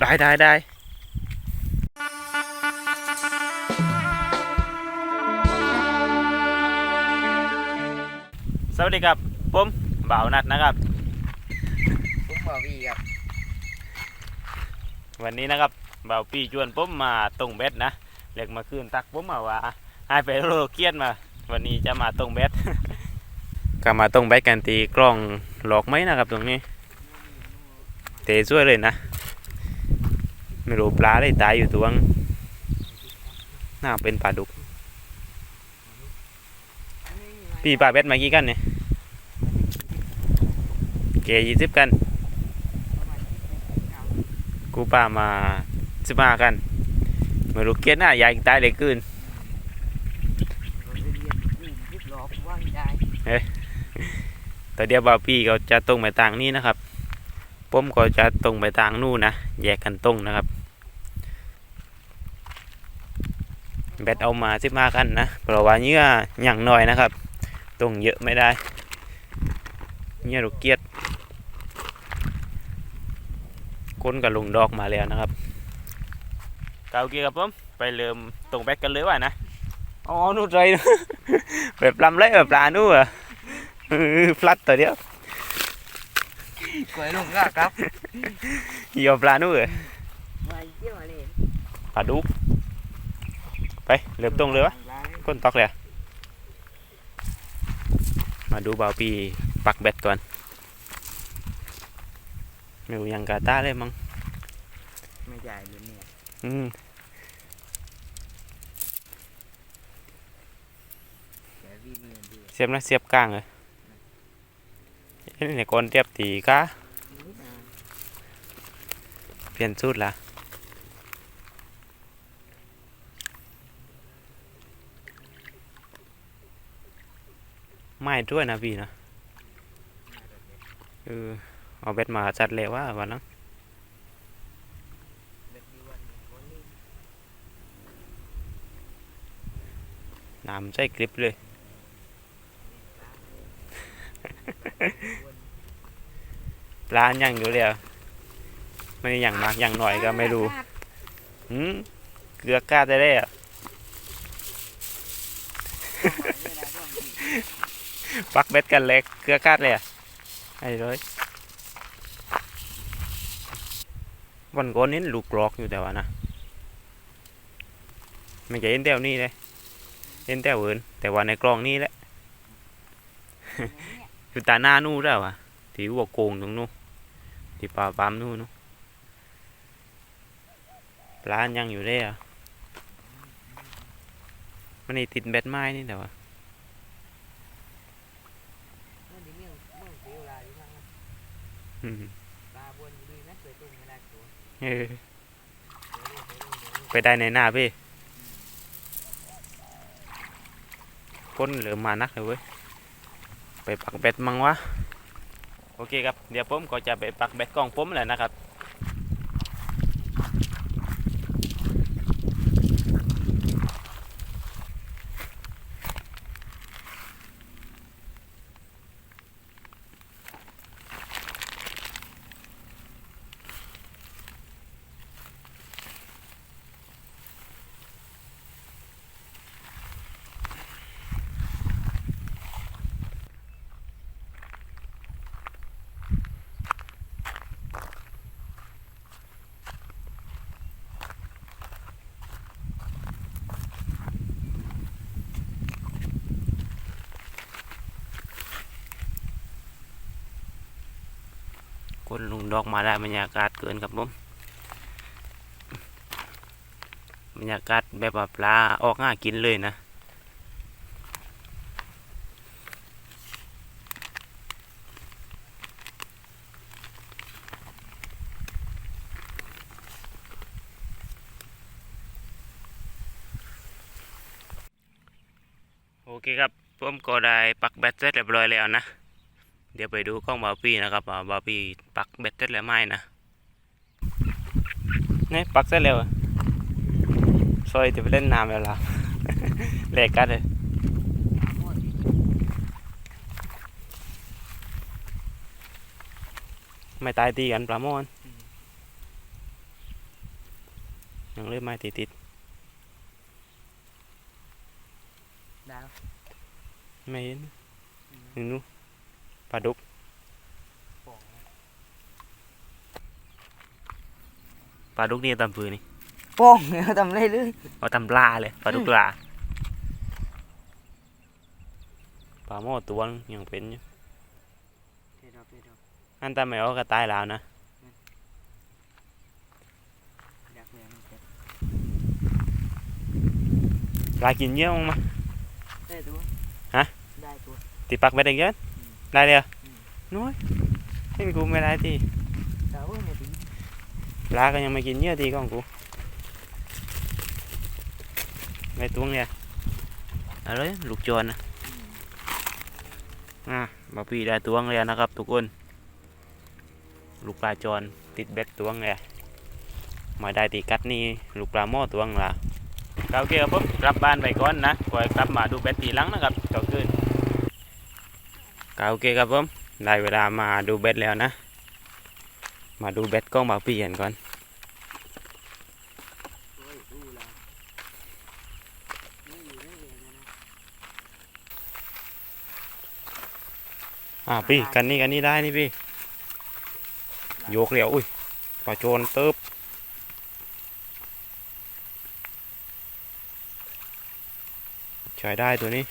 ได้ได้ได้สวัสดีครับผมบ่าวนัดนะครับผมบอกพี่ครับ วันนี้นะครับบ่าวปีชวนผมมาตรงเบ็ดนะเรียกมาคืนตักผมมาว่าให้ไปโรเกียนมา วันนี้จะมาตรงเบ็ดก็มาตรงเบ็ดกันตีกล้องหลอกไหมนะครับตรงนี้เตะช่วยเลยนะ ไม่รู้ปลาได้ตายอยู่ตัวงน่าเป็นปลาดุก พี่ปลาเบ็ดมากี่กันเนี่ยเกยี่สิบกัน กูปลามาสิบห้ากันไม่รู้เกียหน้าใหญ่ตายเลยขึ้นเราจะเรียแต่เดี๋ยวบ่าวพี่เขาจะตรงไปทางนี้นะครับผมก็จะตรงไปทางนู่นนะแยกกันตรงนะครับแบตเอามาสิบห้ากันนะเพราะว่าเนื้ออย่างน้อยนะครับ ตรงเยอะไม่ได้เนื้อลูกเกียดคนกับลุงดอกมาแล้วนะครับเกาเกียร์กับผมไปเริ่มตรงแบตกันเลยว่ะนะอ๋อนู่นใจแบบลำเละแบบปลานู่นอะเออพลัดตัวเดียวกล้วยลุงก็ครับเหยี่ยวปลานู่นเหรอมาเยี่ยมเลยปลาดุก ไปเริ่มตรงเลยวะก้นตอกเลยอะมาดูบ่าวปีปักเบ็ดก่อนไม่รู้ยังกาตาเลยมั้งไม่ใหญ่เลยเนี่ยอืมแต่พี่มีอันเดียวเสียบนะเสียบกลางเลยเอ้ยเนี่ยคนเทียบตีกะเปลี่ยนสูตรละ ม่ด้วยนะพี่นะเออเอาเบ็ดมาจัดเลยว่าวันนั้นแบบนี้วันนี้วันนี้น้ำใส่คลิปเลย ปลาอย่างอยู่เลยอะไม่ได้อย่างมากอย่างหน่อยก็ไม่รู้ หืมเกลือกล้าได้เลยอะ ปักเบ็ดกันเล็กเกลือกล้าเลยอะไอ้เลยวันก่อนนี้ลูกกรอกอยู่แต่ว่านะไม่ใช่เห็นแถวนี้เลยเห็นแถวอื่นแต่ว่าในกลองนี้แหละอยู่ตาหน้านู่นแล้วอะที่หัวโกงตรงนู้นที่ป่าปามนู่นนู้นปลายังอยู่ได้อะมันนี่ติดเบ็ดไม้นี่แต่ว่า มันจะมีเมืองเสียวลายอยู่มั้ง อืม ปลาบวนอยู่ดีนะเคยตุ้มไม่ได้ตัวเออไปได้ในหน้าพี่คนเหลือมานักเลยเว้ย ไปปักเบ็ดมั้งวะ โอเคครับ เดี๋ยวผมก็จะไปปักเบ็ดกล้องผมแหละนะครับ คนลุงดอกมาได้บรรยากาศเกินครับผมบรรยากาศแบบปลาออกง่ากินเลยนะโอเคครับผมก็ได้ปักแบตเสร็จเรียบร้อยแล้วนะ เดี๋ยวไปดูกล้องบาปี้นะครับว่าบาปี้ปักเบ็ดเสร็จแล้วไหมนะนี่ปักเสร็จแล้วอะซอยจะไปเล่นน้ำแล้วล่ะแลกกันเลยหมดดิไม่ตายตีกันปลาโมอนยังเริ่มไม้ติดติดดาวๆไม่เห็นนี่นู้ ปลาดุกป่องปลาดุกนี่ตำปืนนี่ป่องเอาทำไรเลยเอาตำปลาเลยปลาดุกปลาปลาหม้อตัวนึงยังเป็นอยู่เดี๋ยวเดี๋ยวเดี๋ยวอันตาไม่เอาก็ตายแล้วนะดักเลยมันเจ็บปลากินเยอะมั้งมาได้ตัวฮะได้ตัวติปักไปได้เยอะอืม ได้เลยเหรออืมน้อยเห็นกูไม่ได้ทีดาวไม่ดีปลาก็ยังไม่กินเยอะทีของกูไม่ตัวเนี่ยเอาเลยลูกจวนนะอืมอะมาปีได้ตัวเลยนะครับทุกคน ลูกปลาจรติดเบ็ดตัวเลยมาได้ตีกัดนี่ลูกปลาหม้อตัวละโอเคครับผมกลับบ้านไปก่อนนะคอยกลับมาดูเบ็ดทีหลังนะครับต่อคืน โอเคครับผมได้เวลามาดูเบ็ดแล้วนะ มาดูเบ็ดกล้องมาปีกันก่อนอะนะอ่าพี่กันนี่กันนี่ได้นี่พี่โยกเหลียวอุ้ยปลาโจรเติบใช้ได้ตัวนี้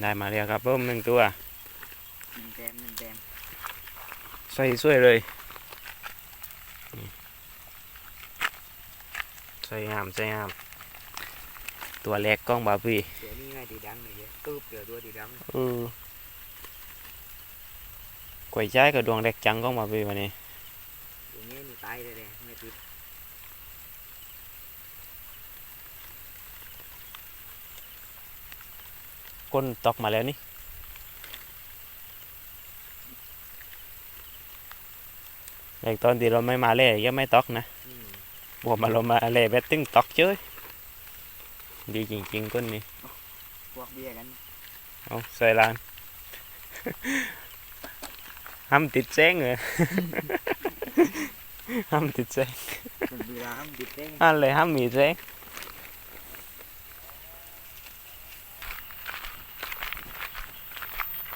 ได้มาแล้วครับเพิ่มหนึ่งตัวหนึ่งแต้มหนึ่งแต้มใส่สวยเลยนี่ใส่งามใส่งาม ตัวแรกกล้องบาพี่เดี๋ยวนี้ไงตีดังเลยเยอะตูบเดี๋ยวตัวตีดังเออก๋วยใจกับดวงแรกจังกล้องบาพี่วันนี้ตัวนี้มันตายเลยเลยไม่ติด ก้นตอกมาแล้วนี่แรกตอนที่เราไม่มาเล่ยังไม่ตอกนะอืมบวกมาเรา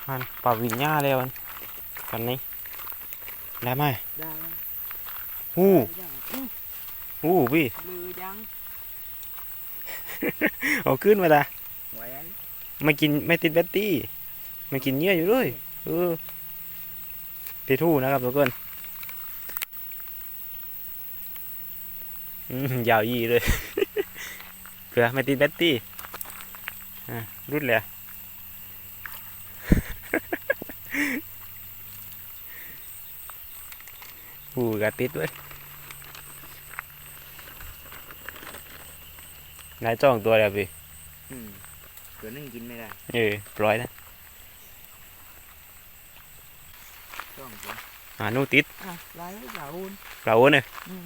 มาเล่เบ็ดตึงตอกเจ้ยดีจริงๆก้นนี้พวกเบียร์กันเอาใส่ลานห้ามติดแซงเลยห้ามติดแซงมันเวลามันติดเต้นอันเลยห้ามมีแซงอันปลาวิญญาแล้วอันกันนี้ได้ไหมได้ไหมอู้ได้อืมอู้พี่ลือจังเอาขึ้นมาละไหวอันไม่กินไม่ติดแบตตี้ไม่กินเยอะอยู่เลยเออติดทู่นะครับทุกคนอืมยาวยีเลยเผื่อไม่ติดแบตตี้อะรุดเลย อะอู้กะติดด้วยนายจ้องตัวแล้วพี่อืมตัวนึงกินไม่ได้ เออปล่อยนะต้องตัวอ่านูติดอะไล่สาวอุ่นปลาโอนเนี่ยอืม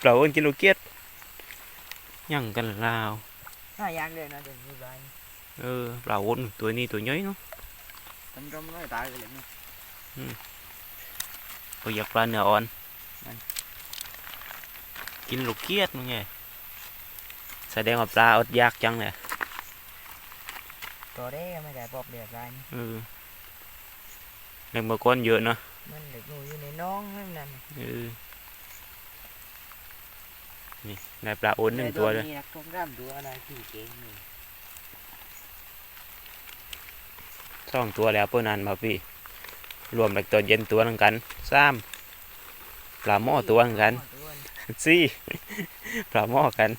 ปลาโอนกินลูกเกียดยังกันลาวห้าอย่างเลยนะเดี๋ยวนี้ได้เออปลาโอนตัวนี้ตัวน้อยเนาะทำรำร้อยตายไปเลยเนี่ยก็อ ยากปลาเนื้ออ่อนนั่นกินลูกเกียดมึงไงแสดงว่าปลาอดยากจังเลยตัวเด้ไม่ได้ปอบเดือดได้นี่เออเล็กมาก้อนเยอะเนาะมันเด็กอยู่อยู่ในน้องนั่นนั่นเออนี่ได้ปลาโอนหนึ่งตัวเลยนี่นักต้องร่ำตัวอะไรที่เก่งนี่สองตัวแล้วเพื่อนนันมาพี่ รวมกับตัวเย็นตัวนึงกันสามปลาหม้อตัวนึงกันสี่ปลาหม้อกัน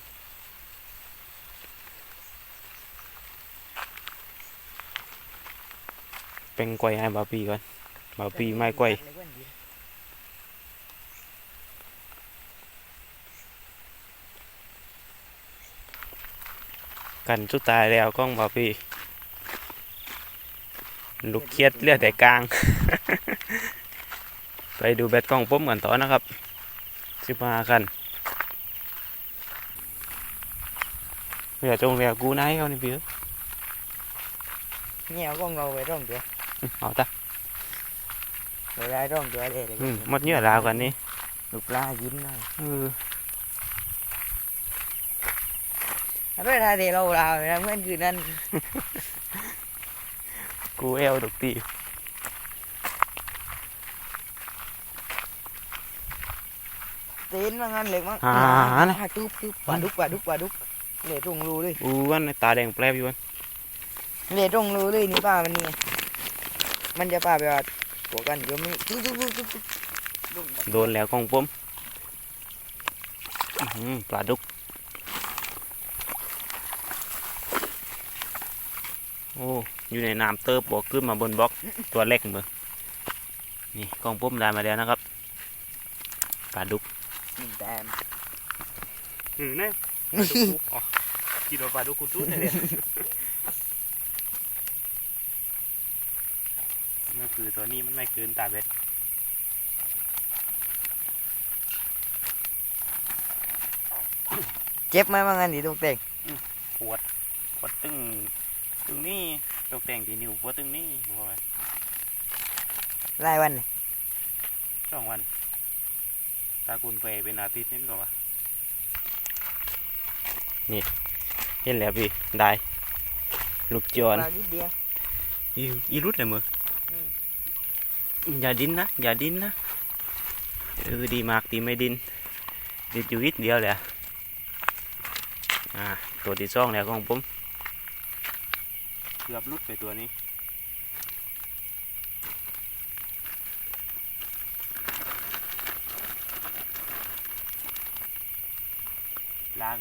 เป็นกวยให้บาปีก่อนบาปีไม่กวยกันสุดตายแล้วก้องบาปีลูกเครียดเลือดแต่กลาง ไปดูแบตกล้องปุ๊มกันต่อนะครับสิบห้าคันเพื่อจงเรียกกูนายเขานี่พี่เอ้ยเนี่ยเอากล้องเราไปร่องตัวเอาจ้ะเราได้ร่องตัวเลยเลยอืมหมดเหยื่อราวกันนี่ลูกปลายิ้มหน่อยเออถ้าไม่ได้เดี๋ยวเราเราเลยนะเพื่อนคือนั่นกูเอลดกตี เต้นมางั้นเลยมั้งอ่านะอ่าตุ๊บตุ๊บปลาดุกปลาดุกปลาดุกเลยตรงรูเลยอู้วันนี้ตาแดงแปลบอยู่วันเลยตรงรูเลยนี่ป้ามันนี่มันจะป้าไปว่าตัวกันเดี๋ยวมีตุ๊บตุ๊บตุ๊บตุ๊บตุ๊บดุ้งโดนแล้วของผมอื้อหือปลาดุก โอ้อยู่ในน้ำเติบบอกขึ้นมาบนบล็อกตัวเล็กมือนี่กองผมได้มาแล้วนะครับปลาดุก หนึ่งแต้มอืมเนี่ยกินปลาดุกคุณตุ้นเลยนั่นคือตัวนี้มันไม่เกินตาเบ็ดเจ็บไหมมางั้นดิตรงเต่งปวดปวดตึงตึงนี่ตกแต่งที่นิ้วปวดตึงนี่โอ้ยรายวันเลยสองวัน ตาคุณไปเป็นอาทิตย์นี่ก่อนวะนี่เห็นแล้วพี่ ได้ ลูกจอนปลานิดเดียวอีอีรุดเลยมืออมอย่าดิ้นนะ อย่าดิ้นนะเออดีมากดีไม่ดิ้นดิดอยู่วิดเดียวเลยอะอ่าตัวที่สองแล้วของผมเกือบรุดไปตัวนี้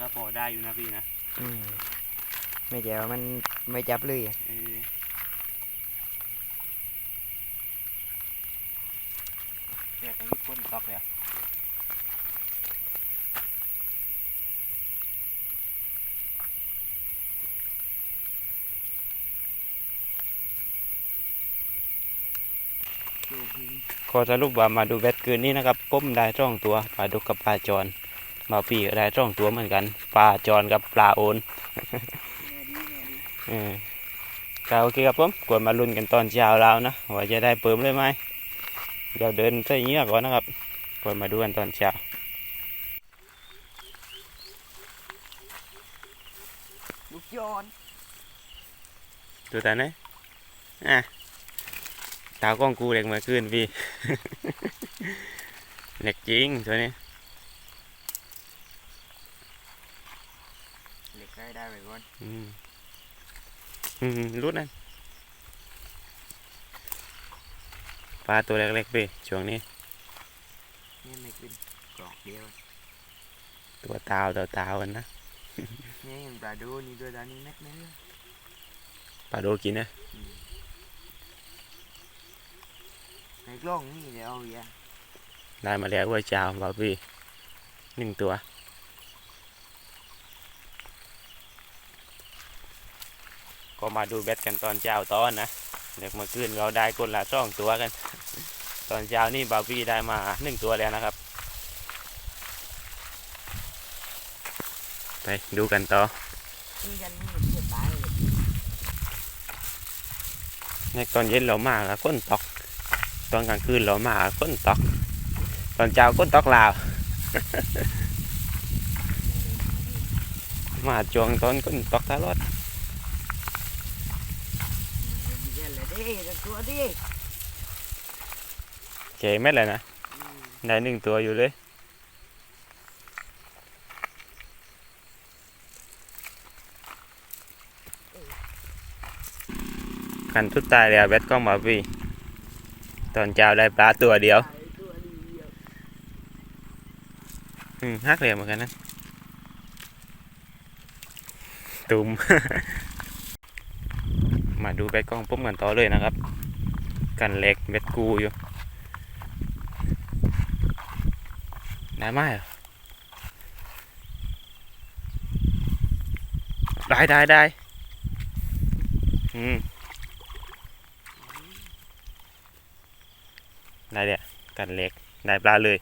ก็พอได้อยู่นะพี่นะอืมไม่เจ็บมันไม่จับเลยอะเออแยกกันยุบก้นตอกเลยอะขอสรุปว่ามาดูแบตคืนนี้นะครับปุ้มได้ช่องตัวปลาดุกกับปลาจอน มาปีก็ได้ช่องตัวเหมือนกันปลาจอนกับปลาโอนเออก็โอเคครับผมกวนมาลุ้นกันตอนเช้าแล้วนะว่าจะได้เปิมเลยไหมเดี๋ยวเดินใส่เงี้ยก่อนนะครับกวนมาดูกันตอนเช้าลูกยอนดูตาเนี่ยอะตากล้องกูเล็กมาขึ้นพี่ เล็กจริงตัวนี้ เล็ก ได้ได้ไปก่อนอืมอืมรุดนั่นปลาตัวเล็กๆพี่ช่วงนี้นี่ไม่ขึ้นกรอกเดียว ตัวตาวตัวตาวกันนะนี่ยังปลาดูนี่ตัวตานี่แม็กนะปลาโดกินนะในกล้องนี่เดี๋ยวเอาอย่าได้มาแล้วว่าเจ้าบ่าวพี่หนึ่งตัว ก็มาดูเบ็ดกันตอนเช้าตอนนะเด็กมื่อคืนเราได้คนละสองตัวกัน ตอนเช้านี่บาวพี่ได้มาหนึ่งตัวแล้วนะครับ ไปดูกันต่อในตอนเย็นเรามากับก้นตอก ตอนกลางคืนเรามาก้นตอก ตอนเช้าก้นตอกลาว มาจวงตอนก้นตอกตลอด เดี๋ยวเลยดิตะตัวดิเจ๋เม็ดเลยนะได้หนึ่งตัวอยู่เลยขันทุดตายแล้วเบ็ดกล้องมาพี่ตอนเช้าได้ปลาตัวเดียวตัวเดียวอืมฮักเลยเหมือนกันนะตุ่ม มาดูเบ็ดกล้องปุ๊บกันต่อเลยนะครับ กันเล็กเบ็ดกูอยู่ได้ไหมได้ได้ได้อืมได้เดี๋ยกันเล็กได้ปลาเลย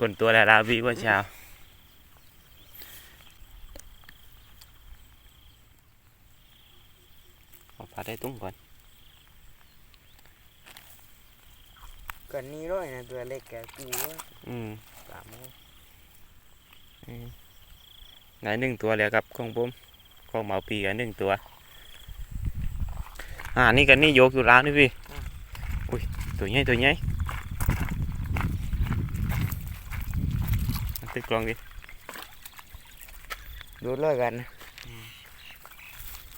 กนตัวแล้วลาวีว่าเช้า เอาปลาได้ตุ้งก่อนก่อนนี้ร้อยนะตัวเล็กแกกูว่าอืมสามโมงไหนหนึ่งตัวแล้วครับของผมของเหมาปีกันหนึ่งตัว อ่านี่กันนี่โยกอยู่ร้านนี่พี่อุ้ยตัวใหญ่ตัวใหญ่ตึกกลองดิดูดเลยกันนะ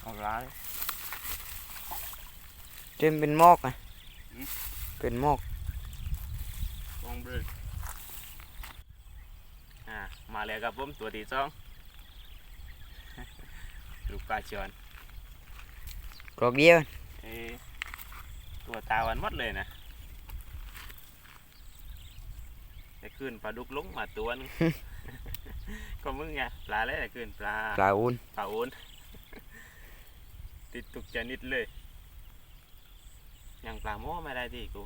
ออกร้าน เต็มเป็นหมอกอะอืมเป็นหมอกกองเบลอ่ามาแล้วครับผมตัวที่สองลูกปลาชอนกรอกเดียวเอ้ตัวตาวันหมดเลยนะแต่ขึ้นปลาดุกลงมาตัวนึงก็มึงไงปลาแล้วแต่ขึ้นปลาปลาอุ่นปลาโอนติดตุกชนิดเลย ยังปลาหม้อไม่ได้ดิกู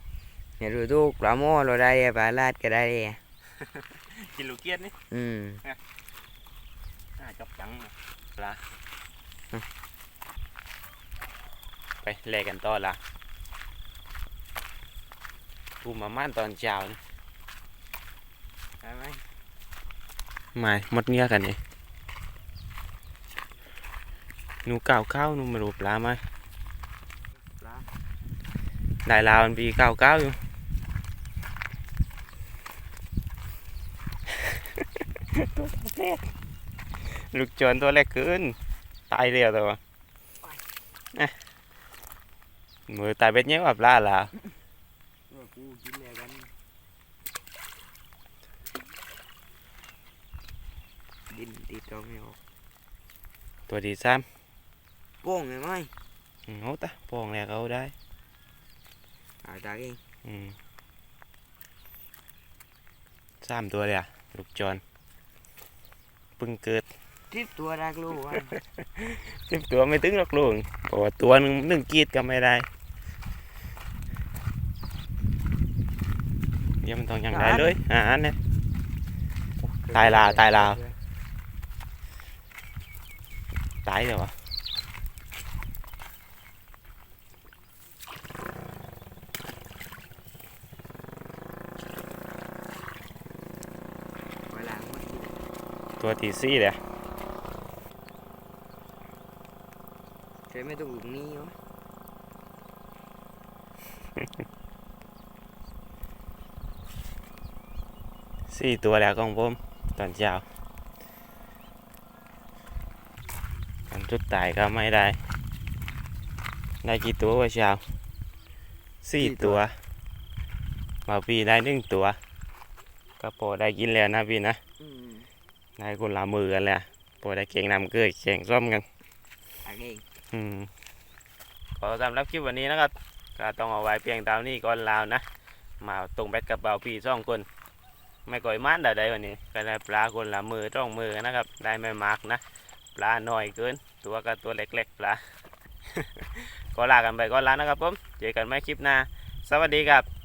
เนี่ยดูทุกปลาหม้อเราได้อะปลาลาดก็ได้อะกินลูกเกียดนี่อืมน่าจับจังนะปลาอืมไปแลกกันต่อละกูมาม่านตอนเช้านี่ได้ไหมไม่หมดเงี้ยกันนี่หนูก่าวข้าวหนูไม่รู้ปลาไหมปลา đại lào mình vì cao cao luôn lục tròn tôi lại cứng tay liều rồi mà mười tay biết nhớ gặp la là กูกินเลยกันดินติดตรงนี้ออก tuổi thì sam โป้งเลยไหม hốt á bòn nè câu đấy หาตาเอง ừ. sam tuổi à lục tròn bưng cợt ทิปตัวรักลูกว่าสิบตัวไม่ถึงหรอกลุงเพราะว่าตัวหนึงหนึ่งกีดก็ไม่ได้ เดี๋ยวมันต้องยังได้เลยอ่าอันเนี่ย ตายลาวตายลาวตายเลยวะ เวลาหมดกิน ตัวที่สี่เลยใช้ไม่ต้องหลุมนี้วะสี่ตัวแล้วของผมตอนเช้าอันสุดท้ายก็ไม่ได้ ได้กี่ตัววะเช้าสี่ตัวมาพี่ได้หนึ่งตัวก็พอได้กินแล้วนะพี่นะอืม ได้คนละมือกันแล้วพอได้เก่งนำเกลือเก่งส้มกันตาเองอืมขอสำหรับคลิปวันนี้นะครับก็ต้องเอาไว้เพียงเท่านี้ก่อนแล้วนะ มาตรงแบตกับเบาพี่สองคน ไม่ก่อยมันได้วันนี้ ก็ได้ปลาคนละมือต้องมือนะครับ ได้ไม่มากนะ ปลาหน่อยเกิน ตัวก็ตัวเล็กๆปลา ก็ลากันไปก่อนแล้วนะครับผม เจอกันใหม่คลิปหน้า สวัสดีครับ